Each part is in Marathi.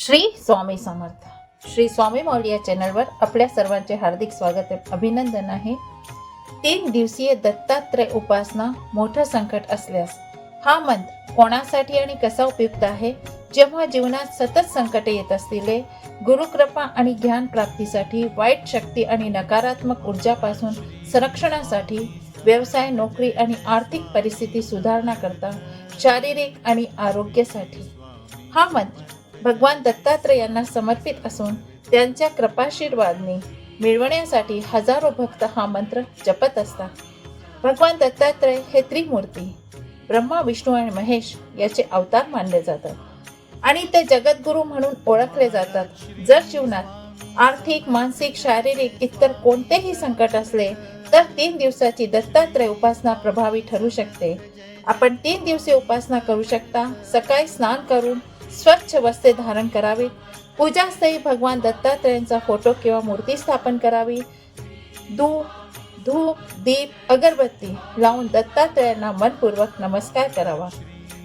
श्री स्वामी समर्थ. श्री स्वामी मौल या चॅनलवर आपल्या सर्वांचे हार्दिक स्वागत अभिनंदन आहे. तीन दिवसीय दत्तात्रय उपासना मोठं संकट असल्यास हा मंत्र कोणासाठी आणि कसा उपयुक्त आहे? जेव्हा जीवनात सतत संकटे येत असतील गुरुकृपा आणि ज्ञान प्राप्तीसाठी वाईट शक्ती आणि नकारात्मक ऊर्जापासून संरक्षणासाठी व्यवसाय नोकरी आणि आर्थिक परिस्थिती सुधारण्याकरता शारीरिक आणि आरोग्यासाठी. हा मंत्र भगवान दत्तात्रय यांना समर्पित असून त्यांच्या कृपाशीर्वादने मिळवण्यासाठी हजारो भक्त हा मंत्र जपत असतात. भगवान दत्तात्रय हे त्रिमूर्ती ब्रह्मा विष्णू आणि महेश याचे अवतार मानले जातात. आणि ते जगद्गुरू म्हणून ओळखले जातात. जर जीवनात आर्थिक मानसिक शारीरिक इतर कोणतेही संकट असले तर तीन दिवसाची दत्तात्रय उपासना प्रभावी ठरू शकते. आपण तीन दिवसे उपासना करू शकता. सकाळी स्नान करून स्वच्छ वस्त्रे धारण करावे. पूजास्थळी भगवान दत्तात्रयांचा फोटो किंवा मूर्ती स्थापन करावी. दू धूप दीप अगरबत्ती लावून दत्तात्रयांना मनपूर्वक नमस्कार करावा.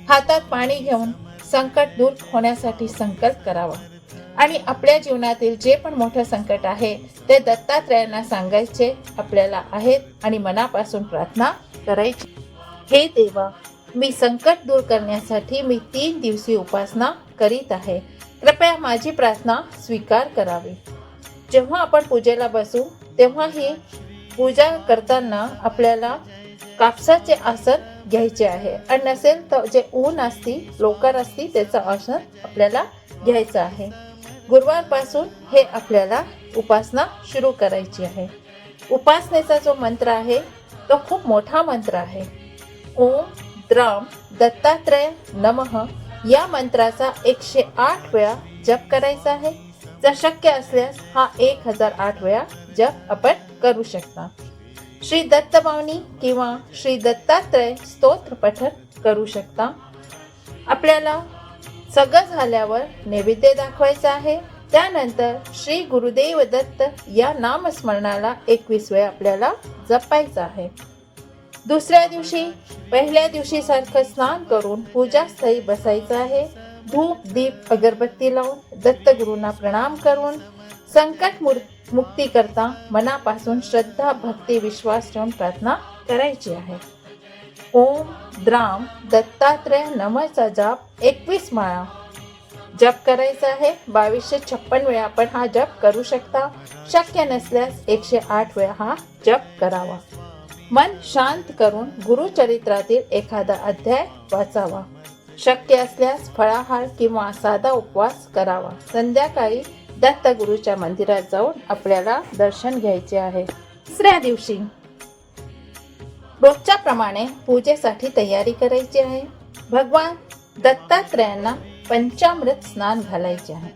हातात पाणी घेऊन संकट दूर होण्यासाठी संकल्प करावा. आणि आपल्या जीवनातील जे पण मोठं संकट आहे ते दत्तात्रयांना सांगायचे आपल्याला आहेत आणि मनापासून प्रार्थना करायची. हे देवा मी संकट दूर करण्यासाठी मी तीन दिवसीय उपासना करीत आहे. कृपया माझी प्रार्थना स्वीकार करावी. जेव्हा आपण पूजेला बसू तेव्हा ही पूजा करताना आपल्याला कापसाचे आसन घ्यायचे आहे. आणि नसेल तर जे ऊन असती लोकर असती त्याचं आसन आपल्याला घ्यायचं आहे. गुरुवारपासून हे आपल्याला उपासना सुरू करायची आहे. उपासनेचा जो मंत्र आहे तो खूप मोठा मंत्र आहे. ओम द्राम दत्तात्रय नमः या मंत्राचा एकशे आठ वेळा जप करायचा आहे. जर शक्य असल्यास हा एक हजार आठ वेळा जप आपण करू शकता. श्री दत्तभावनी किंवा श्री दत्तात्रय स्तोत्र पठण करू शकता. आपल्याला सगळं झाल्यावर नैवेद्य दाखवायचा आहे. त्यानंतर श्री गुरुदेव दत्त या नामस्मरणाला एकवीस वेळा आपल्याला जपायचं आहे. दुसऱ्या दिवशी पहिल्या दिवशी सारखं स्नान करून पूजास्थळी बसायचं आहे. धूप दीप अगरबत्ती लावून दत्तगुरूंना प्रणाम करून संकट मुक्ती करता मनापासून श्रद्धा भक्ती विश्वास ठेवून प्रार्थना करायची आहे. ओम द्राम दत्तात्रय नमचा जाप एकवीस माळा. जप करायचा आहे. बावीसशे छप्पन वेळा आपण हा जप करू शकता. शक्य नसल्यास एकशे आठ वेळा हा जप करावा. मन शांत करून गुरुचरित्रातील एखादा अध्याय वाचावा. शक्य असल्यास फळाहार किंवा साधा उपवास करावा. संध्याकाळी दत्तगुरूच्या मंदिरात जाऊन आपल्याला दर्शन घ्यायचे आहे. तिसऱ्या दिवशी रोजच्या प्रमाणे पूजेसाठी तयारी करायची आहे. भगवान दत्तात्रयांना पंचामृत स्नान घालायचे आहे.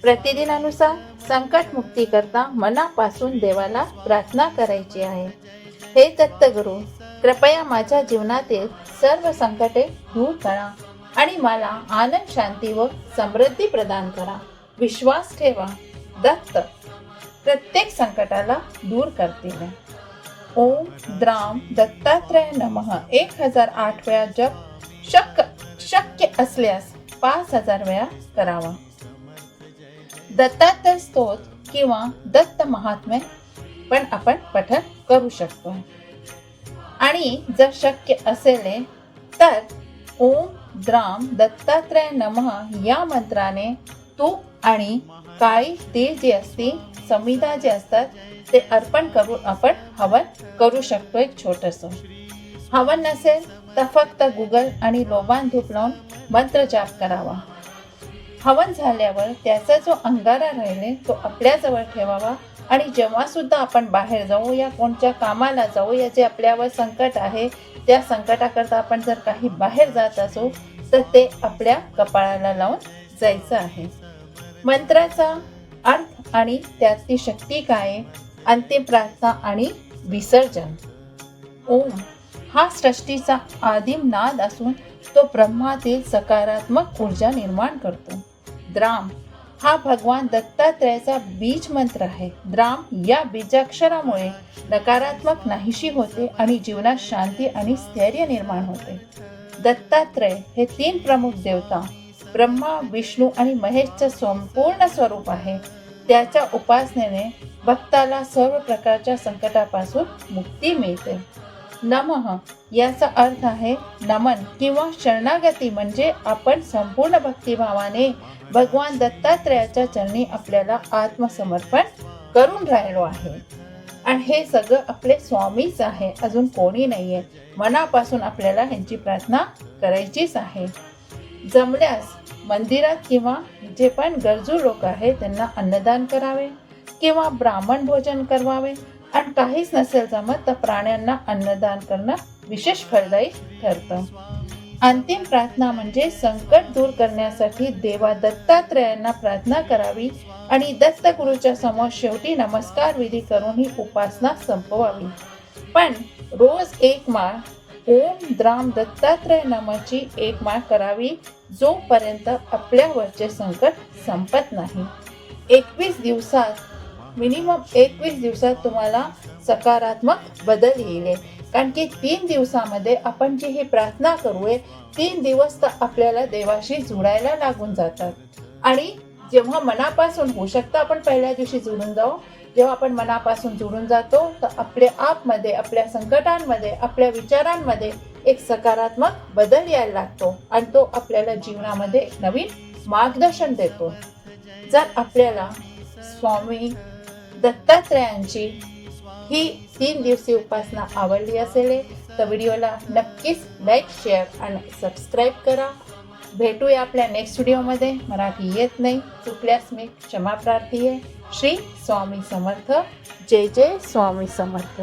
प्रतिदिनानुसार संकट मुक्ती करता मनापासून देवाला प्रार्थना करायची आहे. हे दत्तगुरु कृपया माझ्या जीवनातील सर्व संकटे दूर करा आणि मला आनंद शांती व समृद्धी प्रदान करा. विश्वास ठेवा. दत्त. प्रत्येक संकटाला दूर करतील. ओम द्राम दत्तात्रय नमः. एक हजार आठ वेळा जप शक्य शक्य असल्यास पाच हजार वेळा करावा. दत्तात्रय स्तोत किंवा दत्त महात्म्य पण आपण पठन करू शकतो. आणि जर शक्य असेल तर ओम द्राम दत्तात्रय नमः या मंत्राने तूप आणि काळी तीळ जे असतील संविधा जे असतात ते अर्पण करून आपण हवन करू शकतो एक छोटस. हवन नसेल तर फक्त गुगल आणि लोबान धूप लावून मंत्र जाप करावा. हवन झाल्यावर त्याचा जो अंगारा राहिले तो आपल्याजवळ ठेवावा आणि जेव्हा सुद्धा आपण बाहेर जाऊ या कोणत्या कामाला जाऊ या जे आपल्यावर संकट आहे त्या संकटाकरता आपण जर काही बाहेर जात असू तर ते आपल्या कपाळाला लावून जायचं आहे. मंत्राचा अर्थ आणि त्यातली शक्ती काय अंतिम प्रार्थना आणि विसर्जन. ओम. हा सृष्टीचा आदिम नाद असून तो ब्रह्मातील सकारात्मक ऊर्जा निर्माण करतो. द्राम. हा भगवान दत्तात्रयाचा बीज मंत्र आहे. द्राम या बीजाक्षरामुळे नकारात्मक नाहीशी होते आणि जीवनात शांती आणि स्थैर्य निर्माण होते. दत्तात्रय हे तीन प्रमुख देवता ब्रह्मा विष्णू आणि महेशचं संपूर्ण स्वरूप आहे. त्याच्या उपासनेने भक्ताला सर्व प्रकारच्या संकटापासून मुक्ती मिळते. नमः. याचा अर्थ आहे नमन किंवा शरणागती म्हणजे आपण संपूर्ण भक्तिभावाने भगवान दत्तात्रयाच्या चरणी आपल्याला आत्मसमर्पण करून राहिलो आहे. आणि हे सगळं आपले स्वामीच आहे अजून कोणी नाही आहे मनापासून आपल्याला ह्यांची प्रार्थना करायचीच आहे. जमल्यास मंदिरात किंवा जे पण गरजू लोक आहेत त्यांना अन्नदान करावे किंवा ब्राह्मण भोजन करवावे. आणि काहीच नसेल जमत तर प्राण्यांना अन्नदान करणं विशेष फलदायी ठरतं. अंतिम प्रार्थना म्हणजे संकट दूर करण्यासाठी देवा दत्तात्रयांना प्रार्थना करावी आणि दत्तगुरूच्या समोर शेवटी नमस्कार विधी करून ही उपासना संपवावी. पण रोज एक माळ ओम द्राम दत्तात्रय नामाची एक माळ करावी जोपर्यंत आपल्यावरचे संकट संपत नाही. एकवीस दिवसात मिनिमम एकवीस दिवसात तुम्हाला सकारात्मक बदल येईल. कारण की तीन दिवसामध्ये आपण जी ही प्रार्थना करूये तीन दिवस तर आपल्याला देवाशी जुडायला लागून जातात. आणि जेव्हा मनापासून होऊ शकतं आपण पहिल्या दिवशी जुळून जाऊ. जेव्हा आपण मनापासून जुळून जातो तर आपल्या आपमध्ये आपल्या संकटांमध्ये आपल्या विचारांमध्ये एक सकारात्मक बदल यायला लागतो. आणि तो आपल्याला जीवनामध्ये एक नवीन मार्गदर्शन देतो. जर आपल्याला स्वामी दत्तात्रयांची ही तीन दिवसीय उपासना आवडली असेल तर व्हिडिओला नक्कीच लाईक शेअर आणि सबस्क्राईब करा. भेटूया आपल्या नेक्स्ट व्हिडिओमध्ये मराठी येत नाही चुकल्यास मी क्षमा प्रार्थी आहे. श्री स्वामी समर्थ. जय जय स्वामी समर्थ.